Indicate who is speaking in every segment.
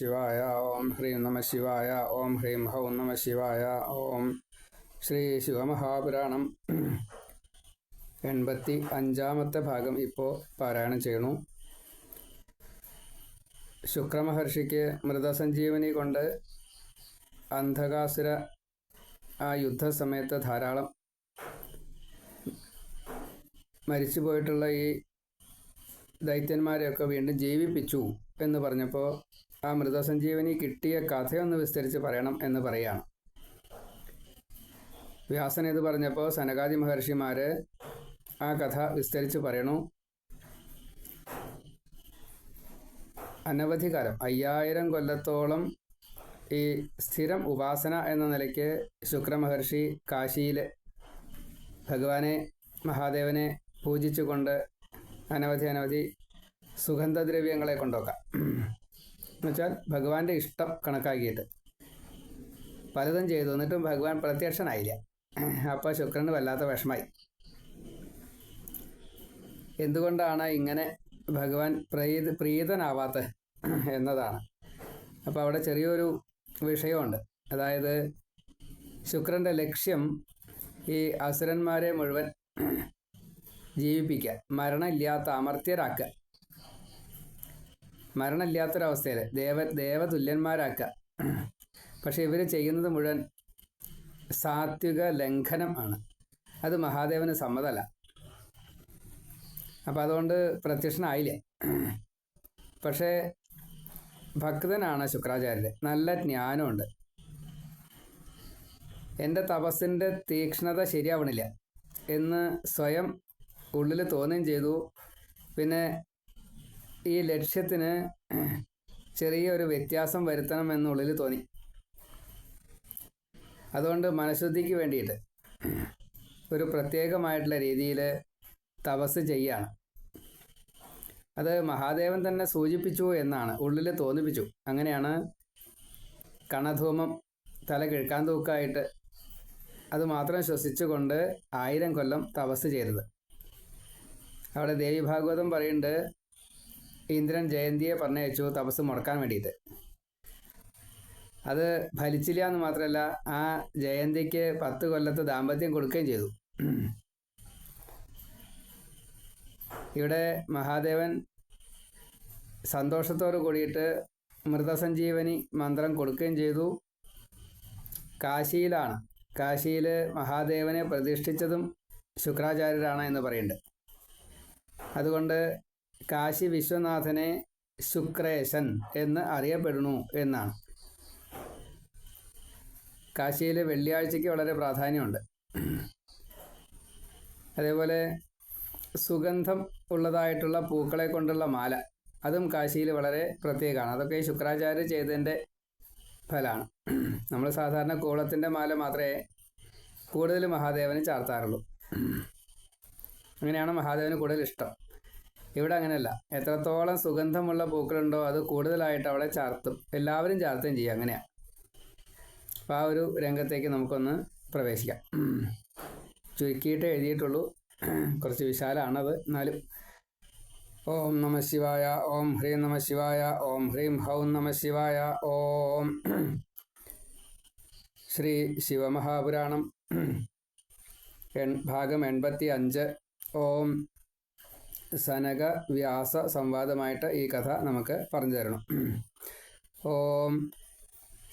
Speaker 1: ശിവായ ഓം ഹ്രീം നമ ശിവായ ഓം ഹ്രീം ഹൗം നമ ശിവായ ഓം ശ്രീ ശിവമഹാപുരാണം എൺപത്തി അഞ്ചാമത്തെ ഭാഗം ഇപ്പോൾ പാരായണം ചെയ്യണു ശുക്രമഹർഷിക്ക് മൃതസഞ്ജീവനി കൊണ്ട് അന്ധകാസുര ആ യുദ്ധസമയത്ത് ധാരാളം മരിച്ചു പോയിട്ടുള്ള ഈ ദൈത്യന്മാരെയൊക്കെ വീണ്ടും ജീവിപ്പിച്ചു എന്ന് പറഞ്ഞപ്പോൾ ആ മൃതസഞ്ജീവനി കിട്ടിയ കഥയൊന്ന് വിസ്തരിച്ച് പറയണം എന്ന് പറയാണ്. വ്യാസൻ ഇത് പറഞ്ഞപ്പോൾ സനകാദി മഹർഷിമാർ ആ കഥ വിസ്തരിച്ച് പറയണു. അനവധി കാലം അയ്യായിരം കൊല്ലത്തോളം ഈ സ്ഥിരം ഉപാസന എന്ന നിലയ്ക്ക് ശുക്രമഹർഷി കാശിയിൽ ഭഗവാനെ മഹാദേവനെ പൂജിച്ചുകൊണ്ട് അനവധി അനവധി സുഗന്ധദ്രവ്യങ്ങളെ കൊണ്ടൊക്കെ എന്നുവെച്ചാൽ ഭഗവാന്റെ ഇഷ്ടം കണക്കാക്കിയിട്ട്. പലതും ചെയ്തു. എന്നിട്ടും ഭഗവാൻ പ്രത്യക്ഷനായില്ല. അപ്പോൾ ശുക്രന് വല്ലാത്ത വിഷമായി. എന്തുകൊണ്ടാണ് ഇങ്ങനെ ഭഗവാൻ പ്രീത പ്രീതനാവാത്ത എന്നതാണ്. അപ്പോൾ അവിടെ ചെറിയൊരു വിഷയമുണ്ട്. അതായത് ശുക്രന്റെ ലക്ഷ്യം ഈ അസുരന്മാരെ മുഴുവൻ ജീവിപ്പിക്കുക മരണമില്ലാത്ത അമർത്യരാക്കുക. മരണമില്ലാത്തൊരവസ്ഥയിൽ ദേവ ദേവതുല്യന്മാരാക്കുക പക്ഷെ ഇവർ ചെയ്യുന്നത് മുഴുവൻ സാത്വിക ലംഘനം ആണ്. അത് മഹാദേവന് സമ്മതമല്ല അപ്പം അതുകൊണ്ട് പ്രത്യക്ഷനായില്ലേ? പക്ഷേ ഭക്തനാണ് ശുക്രാചാര്യർ നല്ല ജ്ഞാനമുണ്ട്. എന്റെ തപസ്സിന്റെ തീക്ഷ്ണത ശരിയാവണില്ല എന്ന് സ്വയം ഉള്ളിൽ തോന്നുകയും ചെയ്തു. പിന്നെ ഈ ലക്ഷ്യത്തിന് ചെറിയൊരു വ്യത്യാസം വരുത്തണം എന്നുള്ളിൽ തോന്നി. അതുകൊണ്ട് മനഃശുദ്ധിക്ക് വേണ്ടിയിട്ട് ഒരു പ്രത്യേകമായിട്ടുള്ള രീതിയിൽ തപസ് ചെയ്യാണ്. അത് മഹാദേവൻ തന്നെ സൂചിപ്പിച്ചു എന്നാണ് ഉള്ളിൽ തോന്നിപ്പിച്ചു. അങ്ങനെയാണ് കണധൂമം തല കിഴക്കാൻ തൂക്കായിട്ട് അത് മാത്രം ശ്വസിച്ചുകൊണ്ട് ആയിരം കൊല്ലം തപസ് ചെയ്തത്. അവിടെ ദേവി ഭാഗവതം പറയുന്നുണ്ട് ഇന്ദ്രൻ ജയന്തിയെ പറഞ്ഞയച്ചു തപസ് മുടക്കാൻ വേണ്ടിയിട്ട്. അത് ഫലിച്ചില്ല എന്ന് മാത്രമല്ല ആ ജയന്തിക്ക് പത്ത് കൊല്ലത്തെ ദാമ്പത്യം കൊടുക്കുകയും ചെയ്തു. ഇവിടെ മഹാദേവൻ സന്തോഷത്തോട് കൂടിയിട്ട് മൃതസഞ്ജീവനി മന്ത്രം കൊടുക്കുകയും ചെയ്തു. കാശിയിലാണ്. കാശിയിൽ മഹാദേവനെ പ്രതിഷ്ഠിച്ചതും ശുക്രാചാര്യരാണ് എന്ന് പറയുന്നുണ്ട്. അതുകൊണ്ട് കാശി വിശ്വനാഥനെ ശുക്രേശൻ എന്ന് അറിയപ്പെടുന്നു എന്നാണ്. കാശിയിൽ വെള്ളിയാഴ്ചയ്ക്ക് വളരെ പ്രാധാന്യമുണ്ട്. അതേപോലെ സുഗന്ധം ഉള്ളതായിട്ടുള്ള പൂക്കളെ കൊണ്ടുള്ള മാല അതും കാശിയിൽ വളരെ പ്രത്യേകമാണ്. അതൊക്കെ ഈ ശുക്രാചാര്യ ചെയ്തതിന്റെ ഫലമാണ് നമ്മൾ സാധാരണ കോളത്തിന്റെ മാല മാത്രമേ കൂടുതൽ മഹാദേവന് ചാർത്താറുള്ളൂ. അങ്ങനെയാണ് മഹാദേവന് കൂടുതൽ ഇഷ്ടം. ഇവിടെ അങ്ങനെയല്ല. എത്രത്തോളം സുഗന്ധമുള്ള പൂക്കളുണ്ടോ അത് കൂടുതലായിട്ട് അവളെ ചാർത്തും. എല്ലാവരും ചാർത്തുകയും ചെയ്യും. അങ്ങനെയാണ് അപ്പോൾ ആ ഒരു രംഗത്തേക്ക് നമുക്കൊന്ന് പ്രവേശിക്കാം. ചുരുക്കിയിട്ട് എഴുതിയിട്ടുള്ളൂ. കുറച്ച് വിശാലമാണത് എന്നാലും ഓം നമ ശിവായ ഓം ഹ്രീം നമ ശിവായ ഓം ഹ്രീം ഹൗം നമ ശിവായ ഓം ശ്രീ ശിവമഹാപുരാണം. ഭാഗം എൺപത്തി അഞ്ച് ഓം സനക വ്യാസ സംവാദമായിട്ട് ഈ കഥ നമുക്ക് പറഞ്ഞു തരണം. ഓം.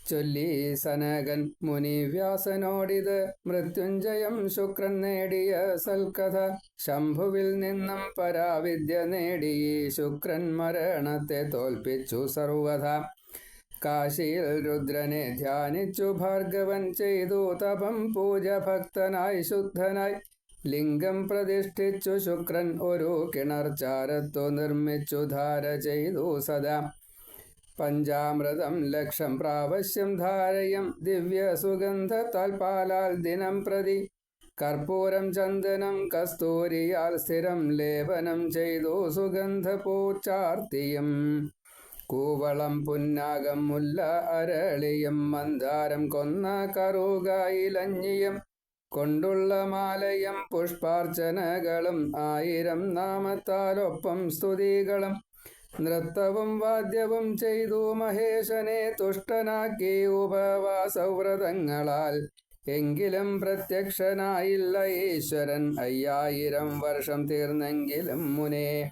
Speaker 1: ചൊല്ലി സനകൻ മുനി വ്യാസനോടിത് മൃത്യുഞ്ജയം ശുക്രൻ നേടിയ സൽക്കഥ ശംഭുവിൽ നിന്നും പരാവിദ്യ നേടി ശുക്രൻ മരണത്തെ തോൽപ്പിച്ചു സർവഥ കാശിയിൽ രുദ്രനെ ധ്യാനിച്ചു ഭാർഗവൻ ചെയ്തു തപം പൂജ ഭക്തനായി ശുദ്ധനായി. ലിംഗം പ്രതിഷ്ഠിച്ചു ശുക്രൻ ഒരു കിണർ ചാരത്തു നിർമ്മിച്ചു ധാര ചെയ്തു സദാ. പഞ്ചാമൃതം ലക്ഷം പ്രാവശ്യം ധാരയം ദിവ്യ സുഗന്ധ താൽപാലാൽ ദിനം പ്രതി. കർപ്പൂരം ചന്ദനം കസ്തൂരിയാൽ സ്ഥിരം ലേപനം ചെയ്തു സുഗന്ധ പൂച്ചാർത്തിയും. കൂവളം പുന്നാകം മുല്ല അരളിയും മന്ദാരം കൊന്ന കറുകായിലഞ്ഞിയും കൊണ്ടുള്ള മാലയം പുഷ്പാർച്ചനകളും ആയിരം നാമത്താലൊപ്പം സ്തുതികളും. നൃത്തവും വാദ്യവും ചെയ്തു മഹേശനെ തുഷ്ടനാക്കി ഉപവാസവ്രതങ്ങളാൽ. എങ്കിലും പ്രത്യക്ഷനായില്ല ഈശ്വരൻ അയ്യായിരം വർഷം തീർന്നെങ്കിലും മുനേ.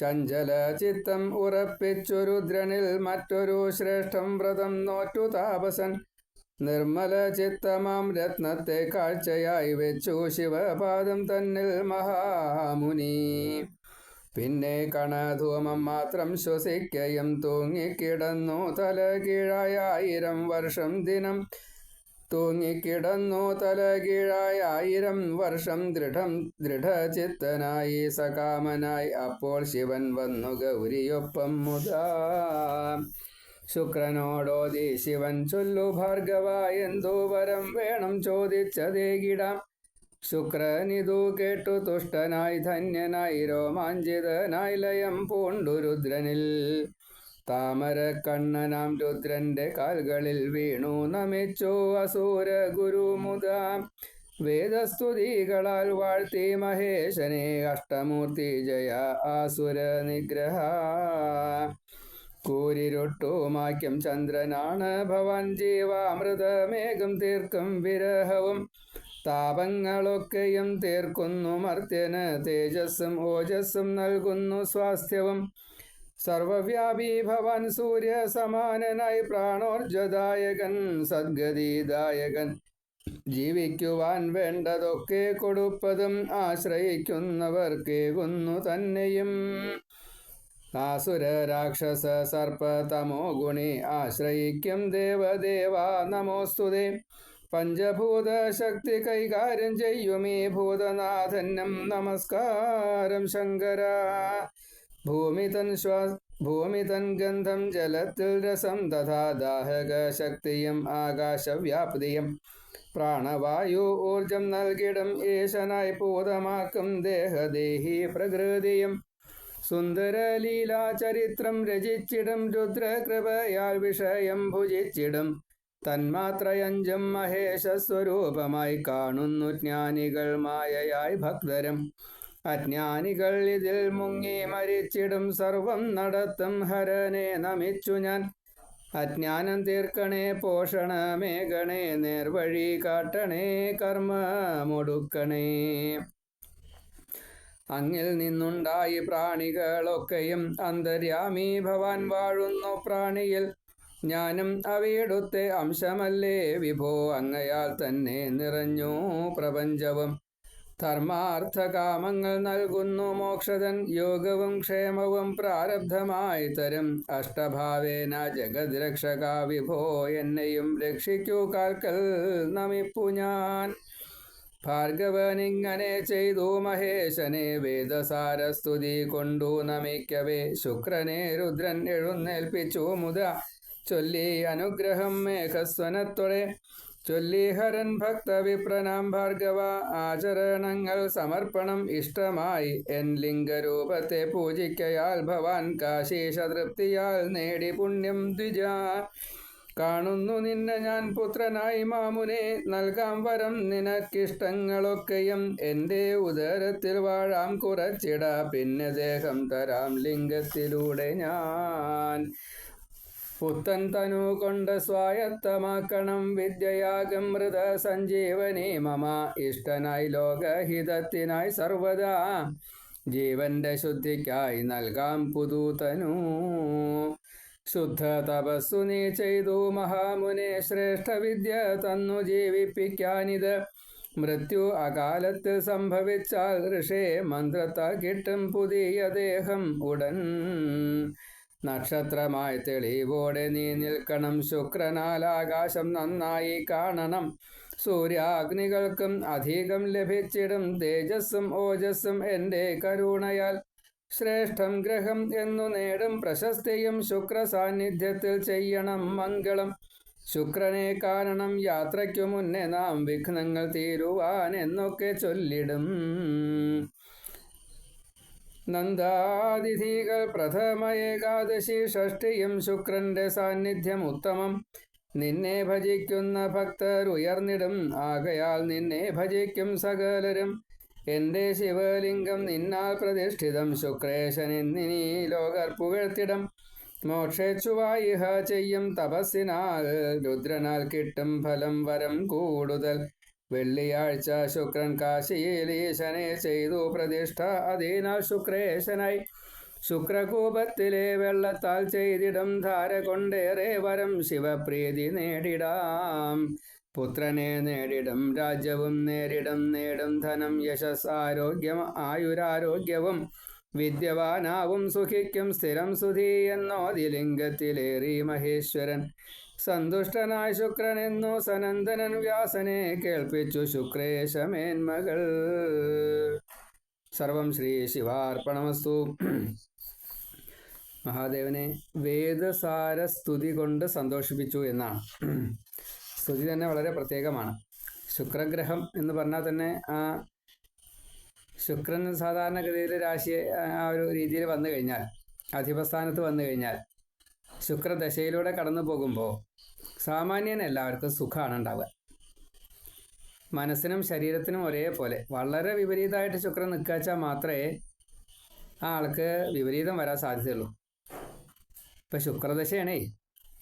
Speaker 1: ചഞ്ചല ചിത്തം ഉറപ്പിച്ചു രുദ്രനിൽ മറ്റൊരു ശ്രേഷ്ഠം വ്രതം നോറ്റു താപസൻ. നിർമ്മല ചിത്തമാം രത്നത്തെ കാഴ്ചയായി വെച്ചു ശിവപാദം തന്നിൽ മഹാമുനി. പിന്നെ കണധൂമം മാത്രം ശ്വസിക്കയും തൂങ്ങിക്കിടന്നു തല കീഴായിരം വർഷം ദിനം. തൂങ്ങിക്കിടന്നു തല കീഴായിരം വർഷം ദൃഢം ദൃഢചിത്തനായി സകാമനായി അപ്പോൾ ശിവൻ വന്നു ഗൗരിയൊപ്പം മുതാ. ശുക്രനോടോതി ശിവൻ ചൊല്ലു ഭാർഗവ എന്തോ വരം വേണം ചോദിച്ചതേകിടാം ശുക്രനിതു കേട്ടു തുഷ്ടനായി ധന്യനായി രോമാഞ്ചിതനായി ലയം പൂണ്ടു രുദ്രനിൽ. താമര കണ്ണനാം രുദ്രന്റെ കാൽകളിൽ വീണു നമിച്ചു അസൂര ഗുരു മുതാം. വേദസ്തുതികളാൽ വാഴ്ത്തി മഹേശനെ അഷ്ടമൂർത്തി ജയ ആസുര നിഗ്രഹ. കൂരിരുട്ടുമാക്യം ചന്ദ്രനാണ്. ഭവാൻ ജീവാമൃതമേഘം തീർക്കും വിരഹവും. താപങ്ങളൊക്കെയും തീർക്കുന്നു മർത്യന്. തേജസ്സും ഓജസ്സും നൽകുന്നു സ്വാസ്ഥ്യവും. സർവവ്യാപി ഭവൻ സൂര്യ സമാനനായി പ്രാണോർജദായകൻ സദ്ഗതിദായകൻ. ജീവിക്കുവാൻ വേണ്ടതൊക്കെ കൊടുപ്പതും ആശ്രയിക്കുന്നവർക്കേകുന്നു തന്നെയും. ആസുര രാക്ഷസ സർപ്പ തമോ ഗുണി ആശ്രയിക്കും ദേവദേവ നമോസ്തുതേ പഞ്ചഭൂത ശക്തി കൈകാര്യം ചെയ്യുമീ ഭൂതനാഥന്യം നമസ്കാരം ശങ്കര. ഭൂമി തൻ ശ്വാ ഭൂമി തൻ ഗന്ധം ജലത്തിൽ രസം തഥാ ദാഹക ശക്തിയും ആകാശവ്യാപ്തിയും. പ്രാണവായു ഊർജം നൽകിടും ഈശനായി പൂതമാക്കും ദേഹദേഹി പ്രകൃതിയും. സുന്ദര ലീലാചരിത്രം രചിച്ചിടും രുദ്രകൃപയാൽ വിഷയം ഭുജിച്ചിടും. തന്മാത്രയഞ്ചം മഹേശസ്വരൂപമായി കാണുന്നു ജ്ഞാനികൾ മായയായി ഭക്തരം. അജ്ഞാനികൾ ഇതിൽ മുങ്ങി മരിച്ചിടും സർവം നടത്തും ഹരനെ നമിച്ചു ഞാൻ. അജ്ഞാനം തീർക്കണേ പോഷണമേ ഗണേ നേർവഴി കാട്ടണേ കർമ്മ കർമ്മമൊടുക്കണേ. അങ്ങിൽ നിന്നുണ്ടായി പ്രാണികളൊക്കെയും അന്തര്യാമി. ഭവാൻ വാഴുന്നു പ്രാണിയിൽ. ഞാനും അവയെടുത്തെ അംശമല്ലേ? വിഭോ അങ്ങയാൽ തന്നെ നിറഞ്ഞു പ്രപഞ്ചവും. ധർമാർത്ഥകാമങ്ങൾ നൽകുന്നു മോക്ഷതൻ യോഗവും ക്ഷേമവും പ്രാരബ്ധമായി തരും. അഷ്ടഭാവേന ജഗദ്രക്ഷക വിഭോ. എന്നെയും രക്ഷിക്കൂ കാൽക്കൽ നമിപ്പു ഞാൻ. ഭാർഗവനിങ്ങനെ ചെയ്തു മഹേശനെ വേദസാരസ്തുതി കൊണ്ടു നമിക്കവേ. ശുക്രനെ രുദ്രൻ എഴുന്നേൽപ്പിച്ചു മുത. ചൊല്ലി അനുഗ്രഹം മേഘസ്വനത്തോടെ. ചൊല്ലി ഹരൻ ഭക്തവിപ്രനാം ഭാർഗവ ആചരണങ്ങൾ സമർപ്പണം ഇഷ്ടമായി. എൻ ലിംഗരൂപത്തെ പൂജിക്കയാൽ ഭവാൻ കാശീഷ തൃപ്തിയാൽ നേടി പുണ്യം ദ്വിജ. കാണുന്നു നിന്നെ ഞാൻ പുത്രനായി മാമുനെ. നൽകാം വരം നിനക്കിഷ്ടങ്ങളൊക്കെയും. എന്റെ ഉദരത്തിൽ വാഴാം കുറച്ചിട. പിന്നെ ദേഹം തരാം ലിംഗത്തിലൂടെ ഞാൻ. പുത്തൻ തനു കൊണ്ട് സ്വായത്തമാക്കണം. വിദ്യയാകം മൃത സഞ്ജീവനി മമ. ഇഷ്ടനായി ലോകഹിതത്തിനായി സർവദാ. ജീവന്റെ ശുദ്ധിക്കായി നൽകാം പുതുതനു ശുദ്ധ തപസ്സു നീ ചെയ്തു മഹാമുനെ ശ്രേഷ്ഠ വിദ്യ തന്നു ജീവിപ്പിക്കാനിത്. മൃത്യു അകാലത്തിൽ സംഭവിച്ചാൽ ഋഷേ മന്ത്രത്താൽ കിട്ടും പുതിയ ദേഹം ഉടൻ. നക്ഷത്രമായി തെളിവോടെ നീ നിൽക്കണം. ശുക്രനാൽ ആകാശം നന്നായി കാണണം. സൂര്യാഗ്നികൾക്കും അധികം ലഭിച്ചിടും. തേജസ്സും ഓജസ്സും എന്റെ കരുണയാൽ ശ്രേഷ്ഠം ഗ്രഹം എന്നു നേടും പ്രശസ്തിയും ശുക്ര സാന്നിധ്യത്തിൽ ചെയ്യണം മംഗളം. ശുക്രനെ കാരണം യാത്രയ്ക്കു മുന്നേ നാം വിഘ്നങ്ങൾ തീരുവാൻ എന്നൊക്കെ ചൊല്ലിടും. നന്ദാതിഥികൾ പ്രഥമ ഏകാദശി ഷഷ്ടിയും ശുക്രന്റെ സാന്നിധ്യം ഉത്തമം. നിന്നെ ഭജിക്കുന്ന ഭക്തർ ഉയർന്നിടും ആകയാൽ നിന്നെ ഭജിക്കും സകലരും. എന്റെ ശിവലിംഗം നിന്നാൽ പ്രതിഷ്ഠിതം. ശുക്രേശനെന്നിനി ലോകർ പുകഴ്ത്തിടം. മോക്ഷേച്ഛുവായിഹ ചെയ്യും തപസ്സിനാൽ. രുദ്രനാൽ കിട്ടും ഫലം വരം കൂടുതൽ. വെള്ളിയാഴ്ച ശുക്രൻ കാശിയിൽ ഈശനെ ചെയ്തു പ്രതിഷ്ഠ. അതിനാൽ ശുക്രേശനായി ശുക്രകൂപത്തിലെ വെള്ളത്താൽ ചെയ്തിടും. ധാര കൊണ്ടേറെ വരം ശിവപ്രീതി നേടിടാം. പുത്രനെ നേടിടും രാജ്യവും നേരിടും നേടും ധനം യശസ് ആരോഗ്യം ആയുരാരോഗ്യവും. വിദ്യവാനാവും സുഖിക്കും സ്ഥിരം സുധി എന്നോതിലിംഗത്തിലേറി മഹേശ്വരൻ. സന്തുഷ്ടനായ ശുക്രൻ എന്നു സനന്ദനൻ വ്യാസനെ കേൾപ്പിച്ചു ശുക്രേശമേന്മകൾ. സർവം ശ്രീ ശിവാർപ്പണമസ്തു. മഹാദേവനെ വേദസാര സ്തുതി കൊണ്ട് സന്തോഷിപ്പിച്ചു എന്നാണ്. സ്തുതി തന്നെ വളരെ പ്രത്യേകമാണ്. ശുക്രഗ്രഹം എന്ന് പറഞ്ഞാൽ തന്നെ ആ ശുക്രൻ സാധാരണഗതിയിൽ രാശി ആ ഒരു രീതിയിൽ വന്നു കഴിഞ്ഞാൽ അധിപസ്ഥാനത്ത് വന്നു കഴിഞ്ഞാൽ ശുക്രദശയിലൂടെ കടന്നു പോകുമ്പോൾ സാമാന്യൻ എല്ലാവർക്കും സുഖമാണ് ഉണ്ടാവുക. മനസ്സിനും ശരീരത്തിനും ഒരേപോലെ. വളരെ വിപരീതമായിട്ട് ശുക്രൻ നിൽക്കാച്ചാൽ മാത്രമേ ആ ആൾക്ക് വിപരീതം വരാൻ സാധ്യതയുള്ളൂ. ഇപ്പം ശുക്രദശയാണേ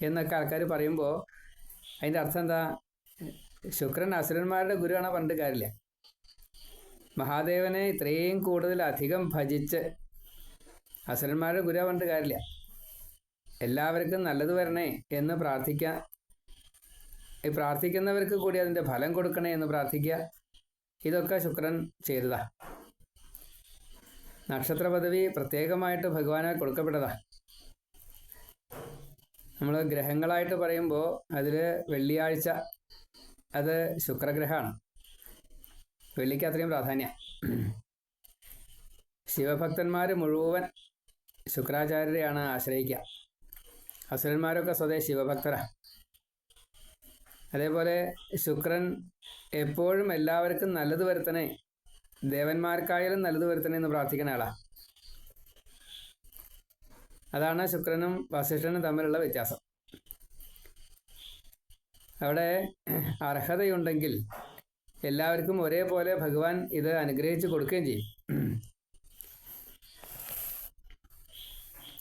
Speaker 1: എന്നൊക്കെ ആൾക്കാർ പറയുമ്പോൾ അതിന്റെ അർത്ഥം എന്താ? ശുക്രൻ അസുരന്മാരുടെ ഗുരുവാണ് പറഞ്ഞിട്ട് കാര്യമില്ല. മഹാദേവനെ ഇത്രയും കൂടുതൽ അധികം ഭജിച്ച് അസുരന്മാരുടെ ഗുരു പറഞ്ഞിട്ട് കാര്യമില്ല. എല്ലാവർക്കും നല്ലത് വരണേ എന്ന് പ്രാർത്ഥിക്കുക ഈ പ്രാർത്ഥിക്കുന്നവർക്ക് കൂടി അതിന്റെ ഫലം കൊടുക്കണേ എന്ന് പ്രാർത്ഥിക്കുക ഇതൊക്കെ ശുക്രൻ ചെയ്തതാ. നക്ഷത്ര പദവി പ്രത്യേകമായിട്ട് ഭഗവാനെ കൊടുക്കപ്പെട്ടതാ. നമ്മൾ ഗ്രഹങ്ങളായിട്ട് പറയുമ്പോൾ അതിൽ വെള്ളിയാഴ്ച അത് ശുക്രഗ്രഹമാണ്. വെള്ളിക്ക് അത്രയും പ്രാധാന്യം. ശിവഭക്തന്മാർ മുഴുവൻ ശുക്രാചാര്യരെയാണ് ആശ്രയിക്കുക. അസുരന്മാരൊക്കെ സ്വതേ ശിവഭക്തരാണ് അതേപോലെ ശുക്രൻ എപ്പോഴും എല്ലാവർക്കും നല്ലത് വരുത്തണേ ദേവന്മാർക്കായാലും നല്ലത് വരുത്തണേ എന്ന് പ്രാർത്ഥിക്കുന്ന ആളാ. അതാണ് ശുക്രനും വസിഷ്ഠനും തമ്മിലുള്ള വ്യത്യാസം. അവിടെ അർഹതയുണ്ടെങ്കിൽ എല്ലാവർക്കും ഒരേപോലെ ഭഗവാൻ ഇത് അനുഗ്രഹിച്ചു കൊടുക്കുകയും ചെയ്യും.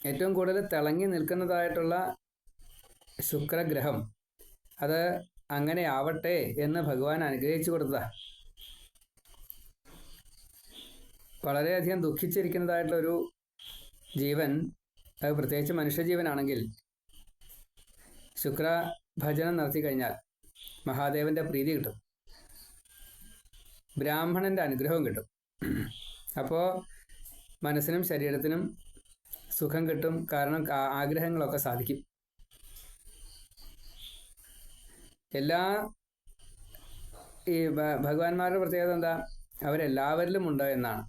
Speaker 1: ഏറ്റവും കൂടുതൽ തിളങ്ങി നിൽക്കുന്നതായിട്ടുള്ള ശുക്രഗ്രഹം അത് അങ്ങനെ ആവട്ടെ എന്ന് ഭഗവാൻ അനുഗ്രഹിച്ചു കൊടുത്തതാ. വളരെയധികം ദുഃഖിച്ചിരിക്കുന്നതായിട്ടുള്ളൊരു ജീവൻ അത് പ്രത്യേകിച്ച് മനുഷ്യജീവനാണെങ്കിൽ ശുക്ര ഭജനം നടത്തി കഴിഞ്ഞാൽ മഹാദേവന്റെ പ്രീതി കിട്ടും. ബ്രാഹ്മണന്റെ അനുഗ്രഹവും കിട്ടും. അപ്പോൾ മനസ്സിനും ശരീരത്തിനും സുഖം കിട്ടും. കാരണം ആഗ്രഹങ്ങളൊക്കെ സാധിക്കും. എല്ലാ ഈ ഭഗവാന്മാരുടെ പ്രത്യേകത എന്താ? അവരെല്ലാവരിലും ഉണ്ട് എന്നാണ്.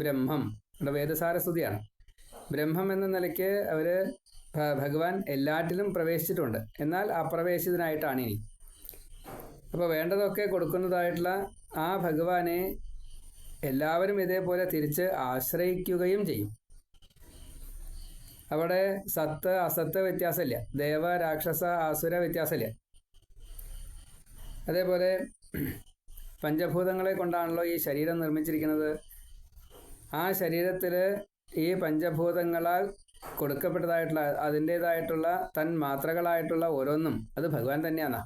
Speaker 1: ബ്രഹ്മം വേദസാര വേദസാരസ്തുതിയാണ്. ബ്രഹ്മം എന്ന നിലയ്ക്ക് അവർ ഭഗവാൻ എല്ലാറ്റിലും പ്രവേശിച്ചിട്ടുണ്ട്. എന്നാൽ അപ്രവേശിതനായിട്ടാണ് ഇനി. അപ്പോൾ വേണ്ടതൊക്കെ കൊടുക്കുന്നതായിട്ടുള്ള ആ ഭഗവാനെ എല്ലാവരും ഇതേപോലെ തിരിച്ച് ആശ്രയിക്കുകയും ചെയ്യും. അവിടെ സത്ത് അസത്ത് വ്യത്യാസമില്ല. ദേവ രാക്ഷസ ആസുര വ്യത്യാസമില്ല. അതേപോലെ പഞ്ചഭൂതങ്ങളെ കൊണ്ടാണല്ലോ ഈ ശരീരം നിർമ്മിച്ചിരിക്കുന്നത്. ആ ശരീരത്തിൽ ഈ പഞ്ചഭൂതങ്ങളാൽ കൊടുക്കപ്പെട്ടതായിട്ടുള്ള അതിന്റേതായിട്ടുള്ള തൻ മാത്രകളായിട്ടുള്ള ഓരോന്നും അത് ഭഗവാൻ തന്നെയാണ്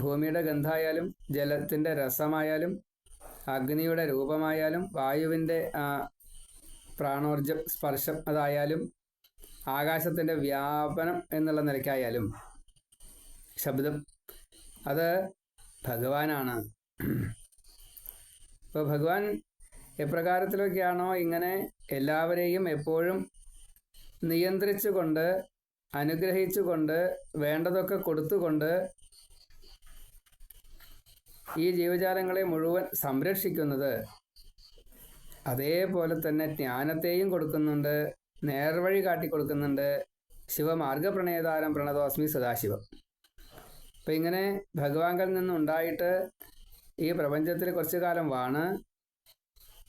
Speaker 1: ഭൂമിയുടെ ഗന്ധമായാലും ജലത്തിന്റെ രസമായാലും അഗ്നിയുടെ രൂപമായാലും വായുവിന്റെ പ്രാണോർജം സ്പർശം അതായാലും ആകാശത്തിന്റെ വ്യാപനം എന്നുള്ള നിലയ്ക്കായാലും ശബ്ദം അത് ഭഗവാനാണ്. ഇപ്പോൾ ഭഗവാൻ എപ്രകാരത്തിലൊക്കെയാണോ ഇങ്ങനെ എല്ലാവരെയും എപ്പോഴും നിയന്ത്രിച്ചുകൊണ്ട് അനുഗ്രഹിച്ചുകൊണ്ട് വേണ്ടതൊക്കെ കൊടുത്തുകൊണ്ട് ഈ ജീവജാലങ്ങളെ മുഴുവൻ സംരക്ഷിക്കുന്നത്? അതേപോലെ തന്നെ ജ്ഞാനത്തെയും കൊടുക്കുന്നുണ്ട് നേർവഴി കാട്ടിക്കൊടുക്കുന്നുണ്ട്. ശിവമാർഗപ്രണയതാരം പ്രണതോസ്മി സദാശിവം. അപ്പം ഇങ്ങനെ ഭഗവാങ്കിൽ നിന്നുണ്ടായിട്ട് ഈ പ്രപഞ്ചത്തിൽ കുറച്ചു കാലം വാണ്.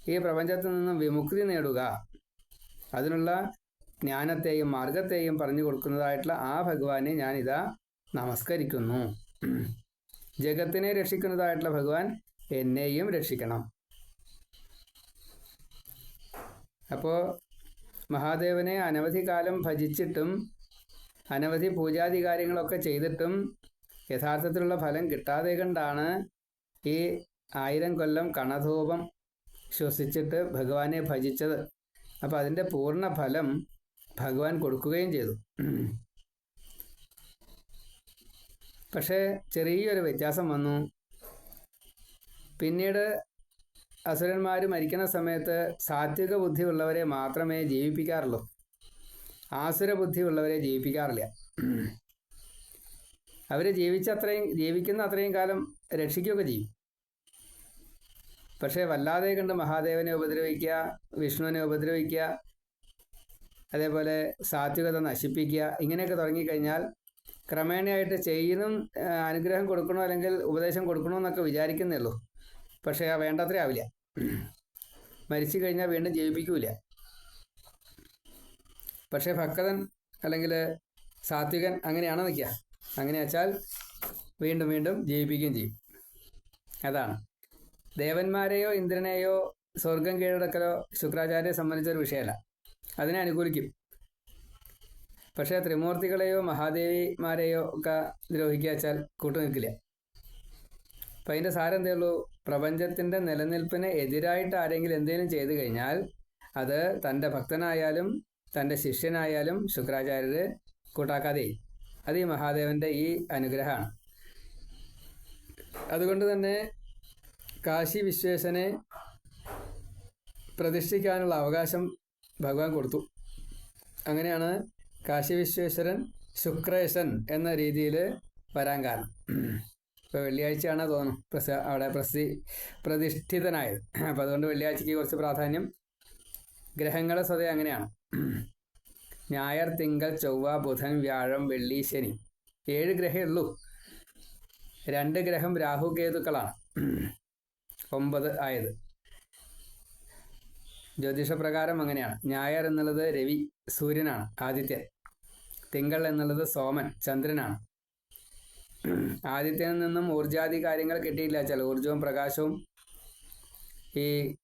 Speaker 1: ഈ പ്രപഞ്ചത്തിൽ നിന്നും വിമുക്തി നേടുക. അതിനുള്ള ജ്ഞാനത്തെയും മാർഗത്തെയും പറഞ്ഞു കൊടുക്കുന്നതായിട്ടുള്ള ആ ഭഗവാനെ ഞാൻ ഞാനിതാ നമസ്കരിക്കുന്നു. ജഗത്തിനെ രക്ഷിക്കുന്നതായിട്ടുള്ള ഭഗവാൻ എന്നെയും രക്ഷിക്കണം. അപ്പോൾ മഹാദേവനെ അനവധി കാലം ഭജിച്ചിട്ടും അനവധി പൂജാതി കാര്യങ്ങളൊക്കെ ചെയ്തിട്ടും യഥാർത്ഥത്തിലുള്ള ഫലം കിട്ടാതെ കണ്ടാണ് ഈ ആയിരം കൊല്ലം കണധൂപം ശ്വസിച്ചിട്ട് ഭഗവാനെ ഭജിച്ചത്. അപ്പോൾ അതിന്റെ പൂർണ ഫലം ഭഗവാൻ കൊടുക്കുകയും ചെയ്തു. പക്ഷേ ചെറിയൊരു വ്യത്യാസം വന്നു. പിന്നീട് അസുരന്മാർ മരിക്കുന്ന സമയത്ത് സാത്വിക ബുദ്ധിയുള്ളവരെ മാത്രമേ ജീവിപ്പിക്കാറുള്ളൂ. ആസുര ബുദ്ധിയുള്ളവരെ ജീവിപ്പിക്കാറില്ല. അവർ ജീവിച്ച അത്രയും ജീവിക്കുന്ന അത്രയും കാലം രക്ഷിക്കുകയൊക്കെ ചെയ്യും. പക്ഷേ വല്ലാതെ കണ്ട് മഹാദേവനെ ഉപദ്രവിക്കുക വിഷ്ണുവിനെ ഉപദ്രവിക്കുക അതേപോലെ സാത്വികത നശിപ്പിക്കുക ഇങ്ങനെയൊക്കെ തുടങ്ങിക്കഴിഞ്ഞാൽ ക്രമേണയായിട്ട് ചെയ്യുന്നും അനുഗ്രഹം കൊടുക്കണോ അല്ലെങ്കിൽ ഉപദേശം കൊടുക്കണോ എന്നൊക്കെ വിചാരിക്കുന്നേ ഉള്ളൂ. പക്ഷേ ആ വേണ്ടത്ര ആവില്ല. മരിച്ചു കഴിഞ്ഞാൽ വീണ്ടും ജീവിപ്പിക്കൂല. പക്ഷേ ഭക്തൻ അല്ലെങ്കിൽ സാത്വികൻ അങ്ങനെയാണോ നിൽക്കുക. അങ്ങനെ വെച്ചാൽ വീണ്ടും വീണ്ടും ജീവിപ്പിക്കുകയും ചെയ്യും. അതാണ്. ദേവന്മാരെയോ ഇന്ദ്രനെയോ സ്വർഗം കീഴടക്കലോ ശുക്രാചാര്യെ സംബന്ധിച്ചൊരു വിഷയമല്ല. അതിനെ അനുകൂലിക്കും. പക്ഷെ ത്രിമൂർത്തികളെയോ മഹാദേവിമാരെയോ ഒക്കെ ദ്രോഹിക്കുക വെച്ചാൽ കൂട്ടു നിൽക്കില്ല. അപ്പം അതിന്റെ സാരം എന്തേ ഉള്ളൂ? പ്രപഞ്ചത്തിന്റെ നിലനിൽപ്പിന് എതിരായിട്ട് ആരെങ്കിലും എന്തെങ്കിലും ചെയ്തു കഴിഞ്ഞാൽ അത് തന്റെ ഭക്തനായാലും തന്റെ ശിഷ്യനായാലും ശുക്രാചാര്യർ കൂട്ടാക്കാതെ. അത് ഈ മഹാദേവന്റെ ഈ അനുഗ്രഹമാണ്. അതുകൊണ്ട് തന്നെ കാശി വിശ്വേശനെ പ്രതിഷ്ഠിക്കാനുള്ള അവകാശം ഭഗവാൻ കൊടുത്തു. അങ്ങനെയാണ് കാശി വിശ്വേശ്വരൻ ശുക്രേശൻ എന്ന രീതിയിൽ വരാൻ കാരണം. ഇപ്പോൾ വെള്ളിയാഴ്ചയാണ് തോന്നുന്നു. പ്രസ അവിടെ പ്രസി പ്രതിഷ്ഠിതനായത്. അപ്പോൾ അതുകൊണ്ട് വെള്ളിയാഴ്ചയ്ക്ക് കുറച്ച് പ്രാധാന്യം. ഗ്രഹങ്ങളെ സ്വതേ അങ്ങനെയാണ്. ഞായർ തിങ്കൾ ചൊവ്വ ബുധൻ വ്യാഴം വെള്ളി ശനി. ഏഴ് ഗ്രഹമേ ഉള്ളൂ. രണ്ട് ഗ്രഹം രാഹു കേതുക്കളാണ് ഒമ്പത് ആയത്. ജ്യോതിഷപ്രകാരം അങ്ങനെയാണ്. ഞായർ എന്നുള്ളത് രവി സൂര്യനാണ് ആദിത്യൻ. തിങ്കൾ എന്നുള്ളത് സോമൻ ചന്ദ്രനാണ്. ആദിത്യനിൽ നിന്നും ഊർജാദി കാര്യങ്ങൾ കിട്ടിയില്ല. ചില ഊർജവും പ്രകാശവും ഈ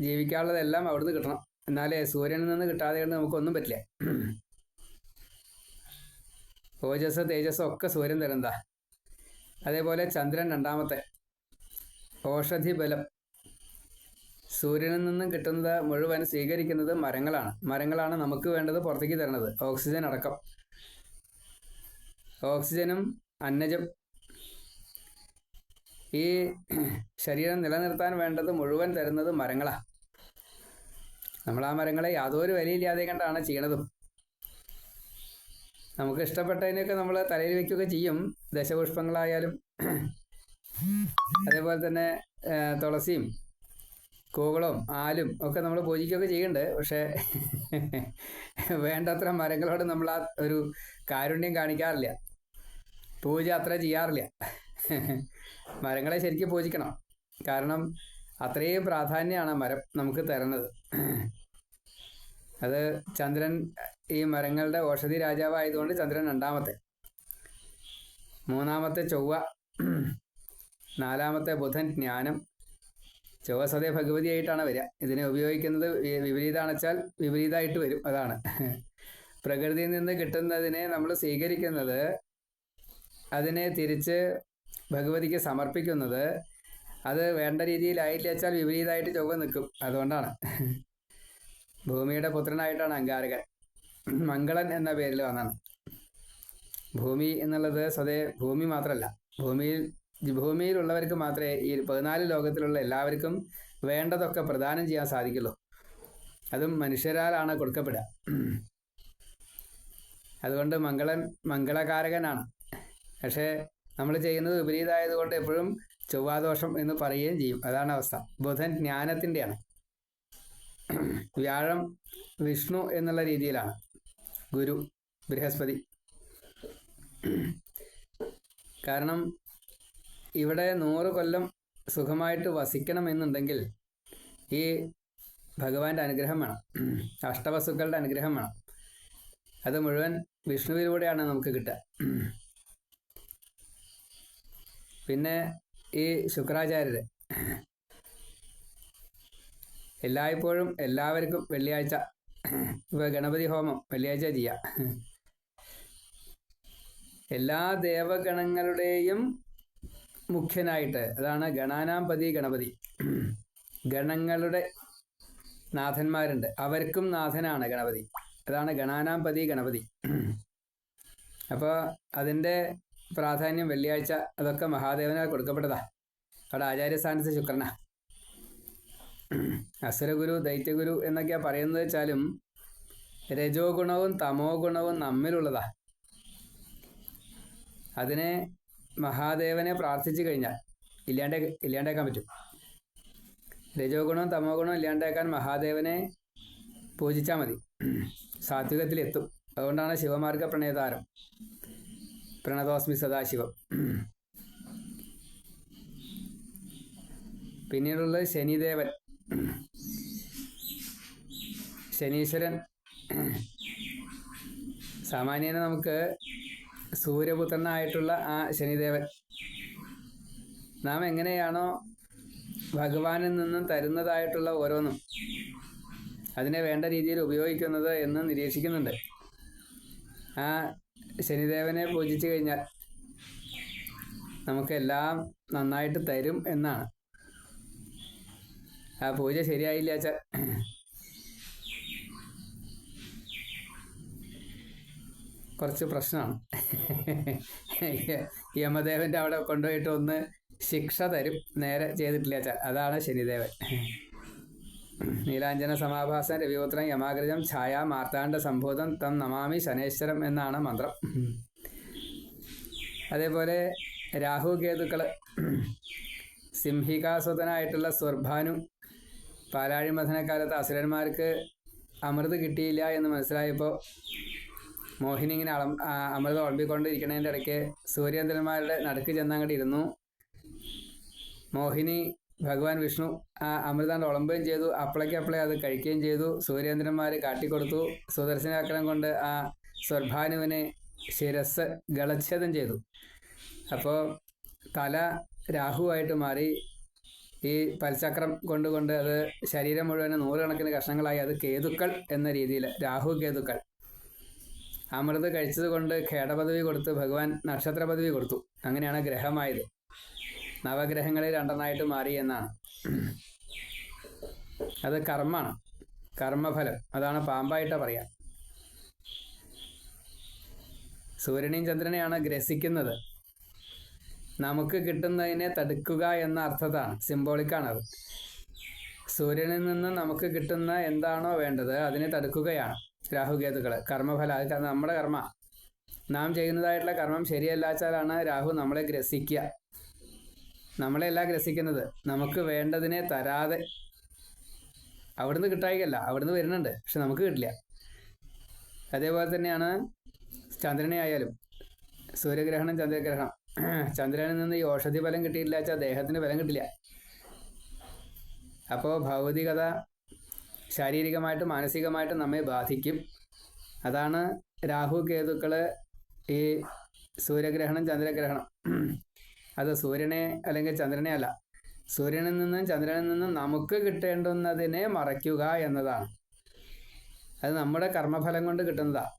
Speaker 1: ജീവിക്കാനുള്ളതെല്ലാം അവിടുന്ന് കിട്ടണം. എന്നാലേ സൂര്യനിൽ നിന്ന് കിട്ടാതെ കൊണ്ട് നമുക്കൊന്നും പറ്റില്ല. ഓജസ് തേജസ് ഒക്കെ സൂര്യൻ തരുന്നതാ. അതേപോലെ ചന്ദ്രൻ രണ്ടാമത്തെ. ഓഷധി ബലം സൂര്യനിൽ നിന്നും കിട്ടുന്നത് മുഴുവൻ സ്വീകരിക്കുന്നത് മരങ്ങളാണ്. മരങ്ങളാണ് നമുക്ക് വേണ്ടത് പുറത്തേക്ക് തരുന്നത്. ഓക്സിജൻ അടക്കം. ഓക്സിജനും അന്നജം. ഈ ശരീരം നിലനിർത്താൻ വേണ്ടത് മുഴുവൻ തരുന്നത് മരങ്ങളാണ് നമ്മൾ ആ മരങ്ങളെ യാതൊരു വിലയില്ലാതെ കണ്ടാണ് ചെയ്യണതും. നമുക്ക് ഇഷ്ടപ്പെട്ടതിനൊക്കെ നമ്മൾ തലയിൽ വയ്ക്കുകയൊക്കെ ചെയ്യും. ദശപുഷ്പങ്ങളായാലും അതേപോലെ തന്നെ തുളസിയും കൂകളും ആലും ഒക്കെ നമ്മൾ പൂജിക്കുകയൊക്കെ ചെയ്യുന്നുണ്ട്. പക്ഷേ വേണ്ടത്ര മരങ്ങളോട് നമ്മൾ ആ ഒരു കാരുണ്യം കാണിക്കാറില്ല. പൂജ അത്ര ചെയ്യാറില്ല. മരങ്ങളെ ശരിക്കും പൂജിക്കണം. കാരണം അത്രയും പ്രാധാന്യമാണ് മരം നമുക്ക് തരുന്നത്. അത് ചന്ദ്രൻ ഈ മരങ്ങളുടെ ഔഷധി രാജാവായതുകൊണ്ട് ചന്ദ്രൻ രണ്ടാമത്തെ. മൂന്നാമത്തെ ചൊവ്വ നാലാമത്തെ ബുധൻ ജ്ഞാനം. ചൊവ്വ സതേ ഭഗവതിയായിട്ടാണ് വരിക. ഇതിനെ ഉപയോഗിക്കുന്നത് വിപരീതാണെച്ചാൽ വിപരീതമായിട്ട് വരും. അതാണ്. പ്രകൃതിയിൽ നിന്ന് കിട്ടുന്നതിനെ നമ്മൾ സ്വീകരിക്കുന്നത് അതിനെ തിരിച്ച് ഭഗവതിക്ക് സമർപ്പിക്കുന്നത് അത് വേണ്ട രീതിയിലായില്ല വെച്ചാൽ വിപരീതമായിട്ട് ചൊവ്വ നിൽക്കും. അതുകൊണ്ടാണ്. ഭൂമിയുടെ പുത്രനായിട്ടാണ് അങ്കാരകൻ. മംഗളൻ എന്ന പേരിൽ വന്നാണ്. ഭൂമി എന്നുള്ളത് സ്വതേ ഭൂമി മാത്രമല്ല ഭൂമിയിൽ ഭൂമിയിലുള്ളവർക്ക് മാത്രമേ ഈ പതിനാല് ലോകത്തിലുള്ള എല്ലാവർക്കും വേണ്ടതൊക്കെ പ്രദാനം ചെയ്യാൻ സാധിക്കുള്ളൂ. അതും മനുഷ്യരാലാണ് കൊടുക്കപ്പെടുക. അതുകൊണ്ട് മംഗളൻ മംഗളകാരകനാണ്. പക്ഷേ നമ്മൾ ചെയ്യുന്നത് വിപരീതമായതുകൊണ്ട് എപ്പോഴും ചൊവ്വാദോഷം എന്ന് പറയുകയും ചെയ്യും. അതാണ് അവസ്ഥ. ബുധൻ ജ്ഞാനത്തിന്റെയാണ്. വ്യാഴം വിഷ്ണു എന്നുള്ള രീതിയിലാണ്. ഗുരു ബൃഹസ്പതി. കാരണം ഇവിടെ നൂറ് കൊല്ലം സുഖമായിട്ട് വസിക്കണമെന്നുണ്ടെങ്കിൽ ഈ ഭഗവാന്റെ അനുഗ്രഹം വേണം. അഷ്ടവസുക്കളുടെ അനുഗ്രഹം വേണം. അത് മുഴുവൻ വിഷ്ണുവിലൂടെയാണ് നമുക്ക് കിട്ടുക. പിന്നെ ഈ ശുക്രാചാര്യര്. എല്ലായ്പ്പോഴും എല്ലാവർക്കും വെള്ളിയാഴ്ച ഇപ്പോൾ ഗണപതി ഹോമം വെള്ളിയാഴ്ച ചെയ്യാം. എല്ലാ ദേവഗണങ്ങളുടെയും മുഖ്യനായിട്ട് അതാണ് ഗണാനാംപതി ഗണപതി. ഗണങ്ങളുടെ നാഥന്മാരുണ്ട്. അവർക്കും നാഥനാണ് ഗണപതി. അതാണ് ഗണാനാംപതി ഗണപതി. അപ്പോൾ അതിന്റെ പ്രാധാന്യം വെള്ളിയാഴ്ച അതൊക്കെ മഹാദേവനാൽ കൊടുക്കപ്പെട്ടതാ. അവിടെ ആചാര്യസ്ഥാനത്ത് ശുക്രനാ. അസുരഗുരു ദൈത്യഗുരു എന്നൊക്കെയാ പറയുന്നത് വെച്ചാലും രജോ ഗുണവും തമോ ഗുണവും നമ്മിലുള്ളതാ. അതിനെ മഹാദേവനെ പ്രാർത്ഥിച്ചു കഴിഞ്ഞാൽ ഇല്ലാണ്ടേ ഇല്ലാണ്ടാക്കാൻ പറ്റും. രജോ ഗുണവും തമോ ഗുണവും ഇല്ലാണ്ടാക്കാൻ മഹാദേവനെ പൂജിച്ചാൽ മതി. സാത്വികത്തിലെത്തും. അതുകൊണ്ടാണ് ശിവമാർഗ പ്രണയതാരം. പ്രണതോസ്മി സദാശിവം. പിന്നീടുള്ളത് ശനിദേവൻ. ശനീശ്വരൻ. സാമാന്യന നമുക്ക് സൂര്യപുത്രനായിട്ടുള്ള ആ ശനിദേവൻ. നാം എങ്ങനെയാണോ ഭഗവാനിൽ നിന്നും തരുന്നതായിട്ടുള്ള ഓരോന്നും അതിനെ വേണ്ട രീതിയിൽ ഉപയോഗിക്കുന്നത് എന്ന് നിരീക്ഷിക്കുന്നുണ്ട്. ആ ശനിദേവനെ പൂജിച്ചു കഴിഞ്ഞാൽ നമുക്കെല്ലാം നന്നായിട്ട് തരും എന്നാണ്. ആ പൂജ ശരിയായില്ല വെച്ചാൽ കുറച്ച് പ്രശ്നമാണ്. യമദേവന്റെ അവിടെ കൊണ്ടുപോയിട്ട് ഒന്ന് ശിക്ഷ തരും. നേരെ ചെയ്തിട്ടില്ല അതാണ് ശനിദേവൻ. നീലാഞ്ജന സമാഭാസൻ രവിപുത്രൻ യമാകൃതം ഛായ മാർത്താണ്ഡ സംഭൂതം തം നമാമി ശനേശ്വരം എന്നാണ് മന്ത്രം. അതേപോലെ രാഹു കേതുക്കൾ സിംഹികാസുതനായിട്ടുള്ള സ്വർഭാനു പാലാഴി മഥനക്കാലത്ത് അസുരന്മാർക്ക് അമൃത് കിട്ടിയില്ല എന്ന് മനസ്സിലായപ്പോൾ മോഹിനി ഇങ്ങനെ അളം അമൃത ഉളമ്പിക്കൊണ്ടിരിക്കണതിന്റെ ഇടയ്ക്ക് സൂര്യേന്ദ്രന്മാരുടെ നടുക്ക് ചെന്നങ്ങോട്ട് ഇരുന്നു. മോഹിനി ഭഗവാൻ വിഷ്ണു ആ അമൃതാണ്ട് ഉളമ്പുകയും ചെയ്തു. അപ്പളയ്ക്ക് അപ്പളെ അത് കഴിക്കുകയും ചെയ്തു. സൂര്യേന്ദ്രന്മാർ കാട്ടിക്കൊടുത്തു. സുദർശനാക്രം കൊണ്ട് ആ സ്വർഭാനുവിനെ ശിരസ് ഗളച്ഛേദം ചെയ്തു. അപ്പോൾ തല രാഹുവായിട്ട് മാറി. ഈ പൽചക്രം കൊണ്ടുകൊണ്ട് അത് ശരീരം മുഴുവൻ നൂറുകണക്കിന് കഷ്ണങ്ങളായി. അത് കേതുക്കൾ എന്ന രീതിയിൽ രാഹു കേതുക്കൾ. അമൃത് കഴിച്ചത് കൊണ്ട് ഖേടപദവി കൊടുത്ത് ഭഗവാൻ നക്ഷത്ര പദവി കൊടുത്തു. അങ്ങനെയാണ് ഗ്രഹമായത്. നവഗ്രഹങ്ങളിൽ രണ്ടെണ്ണായിട്ട് മാറി എന്നാണ് അത് കർമ്മമാണ്. കർമ്മഫലം. അതാണ് പാമ്പായിട്ടാ പറയാം. സൂര്യനെയും ചന്ദ്രനെയാണ് ഗ്രസിക്കുന്നത്. നമുക്ക് കിട്ടുന്നതിനെ തടുക്കുക എന്ന അർത്ഥത്താണ്. സിംബോളിക്കാണ് അത്. സൂര്യനിൽ നിന്ന് നമുക്ക് കിട്ടുന്ന എന്താണോ വേണ്ടത് അതിനെ തടുക്കുകയാണ്. രാഹുകേതുക്കൾ കർമ്മഫല അത് നമ്മുടെ കർമ്മ. നാം ചെയ്യുന്നതായിട്ടുള്ള കർമ്മം ശരിയല്ലാച്ചാലാണ് രാഹു നമ്മളെ ഗ്രസിക്കുക നമ്മളെയല്ല ഗ്രസിക്കുന്നത്. നമുക്ക് വേണ്ടതിനെ തരാതെ. അവിടുന്ന് കിട്ടായികല്ല അവിടുന്ന് വരുന്നുണ്ട്. പക്ഷെ നമുക്ക് കിട്ടില്ല. അതേപോലെ തന്നെയാണ് ചന്ദ്രനെ ആയാലും സൂര്യഗ്രഹണം ചന്ദ്രഗ്രഹണം. ചന്ദ്രനിൽ നിന്ന് ഈ ഔഷധി ഫലം കിട്ടിയില്ല വെച്ചാൽ ദേഹത്തിന് ഫലം കിട്ടില്ല. അപ്പോൾ ഭൗതികത ശാരീരികമായിട്ടും മാനസികമായിട്ടും നമ്മെ ബാധിക്കും. അതാണ് രാഹു കേതുക്കൾ ഈ സൂര്യഗ്രഹണം ചന്ദ്രഗ്രഹണം. അത് സൂര്യനെ അല്ലെങ്കിൽ ചന്ദ്രനെ അല്ല സൂര്യനിൽ നിന്നും ചന്ദ്രനിൽ നിന്നും നമുക്ക് കിട്ടേണ്ടുന്നതിനെ മറയ്ക്കുക എന്നതാണ്. അത് നമ്മുടെ കർമ്മഫലം കൊണ്ട് കിട്ടുന്നതാണ്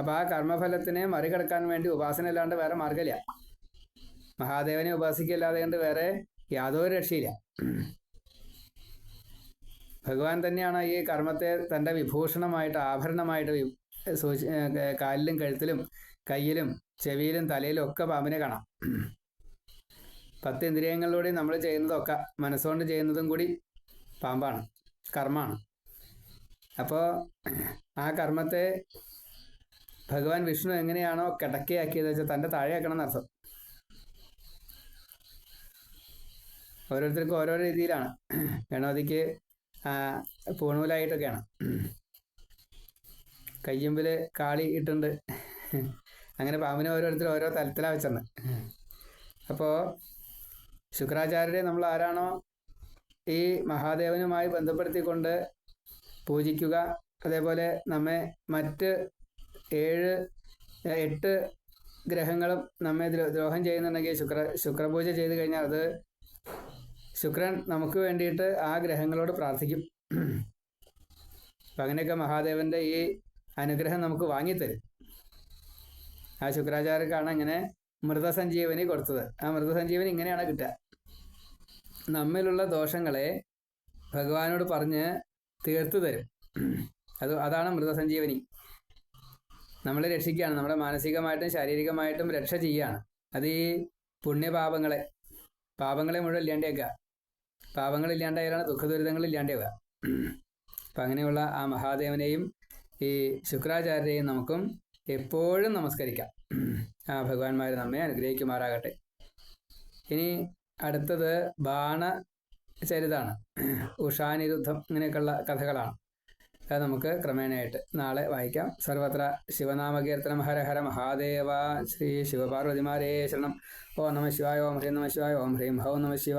Speaker 1: അപ്പോൾ ആ കർമ്മഫലത്തിനെ മറികടക്കാൻ വേണ്ടി ഉപാസന അല്ലാണ്ട് വേറെ മാർഗമില്ല മഹാദേവനെ ഉപാസിക്കല്ലാതെ കൊണ്ട് വേറെ യാതൊരു രക്ഷയില്ല. ഭഗവാൻ തന്നെയാണ് ഈ കർമ്മത്തെ തന്റെ വിഭൂഷണമായിട്ട് ആഭരണമായിട്ട് സൂചി കാലിലും കഴുത്തിലും കയ്യിലും ചെവിയിലും തലയിലും ഒക്കെ പാമ്പിനെ കാണാം. പത്ത് ഇന്ദ്രിയങ്ങളിലൂടെ നമ്മൾ ചെയ്യുന്നതൊക്കെ മനസ്സുകൊണ്ട് ചെയ്യുന്നതും കൂടി പാമ്പാണ് കർമ്മമാണ് അപ്പോൾ ആ കർമ്മത്തെ ഭഗവാൻ വിഷ്ണു എങ്ങനെയാണോ കിടക്കയാക്കിയത് വെച്ചാൽ തന്റെ താഴെയാക്കണം എന്നർത്ഥം ഓരോരുത്തർക്കും ഓരോ രീതിയിലാണ്. ഗണപതിക്ക് പൂണൂലായിട്ടൊക്കെയാണ്. കയ്യമ്പിൽ കാളി ഇട്ടുണ്ട്. അങ്ങനെ പാമ്പിനെ ഓരോരുത്തർ ഓരോ തലത്തിലാണ് വെച്ചത് അപ്പോൾ ശുക്രാചാര്യരെ നമ്മൾ ആരാണോ ഈ മഹാദേവനുമായി ബന്ധപ്പെടുത്തിക്കൊണ്ട് പൂജിക്കുക. അതേപോലെ നമ്മെ മറ്റ് ഏഴ് എട്ട് ഗ്രഹങ്ങളും നമ്മെ ദ്രോഹം ചെയ്യുന്നുണ്ടെങ്കിൽ ശുക്ര ശുക്രപൂജ ചെയ്ത് കഴിഞ്ഞാൽ അത് ശുക്രൻ നമുക്ക് വേണ്ടിയിട്ട് ആ ഗ്രഹങ്ങളോട് പ്രാർത്ഥിക്കും. അപ്പം അങ്ങനെയൊക്കെ മഹാദേവന്റെ ഈ അനുഗ്രഹം നമുക്ക് വാങ്ങിത്തരും. ആ ശുക്രാചാര്യക്കാണ് ഇങ്ങനെ മൃതസഞ്ജീവനി കൊടുത്തത്. ആ മൃതസഞ്ജീവനി ഇങ്ങനെയാണ് കിട്ടുക. നമ്മിലുള്ള ദോഷങ്ങളെ ഭഗവാനോട് പറഞ്ഞ് തീർത്തു തരും. അത് അതാണ് മൃതസഞ്ജീവനി. നമ്മളെ രക്ഷിക്കുകയാണ്. നമ്മളെ മാനസികമായിട്ടും ശാരീരികമായിട്ടും രക്ഷ ചെയ്യുകയാണ്. അത് ഈ പുണ്യപാപങ്ങളെ പാപങ്ങളെ മുഴുവൻ ഇല്ലാണ്ടേക്കുക. പാപങ്ങൾ ഇല്ലാണ്ടായാലാണ് ദുഃഖദുരിതങ്ങൾ ഇല്ലാണ്ടാവുക അപ്പം അങ്ങനെയുള്ള ആ മഹാദേവനെയും ഈ ശുക്രാചാര്യരെയും നമുക്കും എപ്പോഴും നമസ്കരിക്കാം. ആ ഭഗവാന്മാർ നമ്മെ അനുഗ്രഹിക്കുമാറാകട്ടെ. ഇനി അടുത്തത് ബാണ ചരിതാണ്. ഉഷാനിരുദ്ധം ഇങ്ങനെയൊക്കെയുള്ള കഥകളാണ്. അത് നമുക്ക് ക്രമേണയായിട്ട് നാളെ വായിക്കാം. സർവത്ര ശിവനാമകീർത്തനം ഹര ഹര മഹാദേവ ശ്രീ ശിവപാർവതിമാരേ ശരണം. ഓ നമ ശിവായ ഓം ഹ്രീം നമ ശിവായ ഓം ഹ്രീം ഹൗ നമ ശിവായ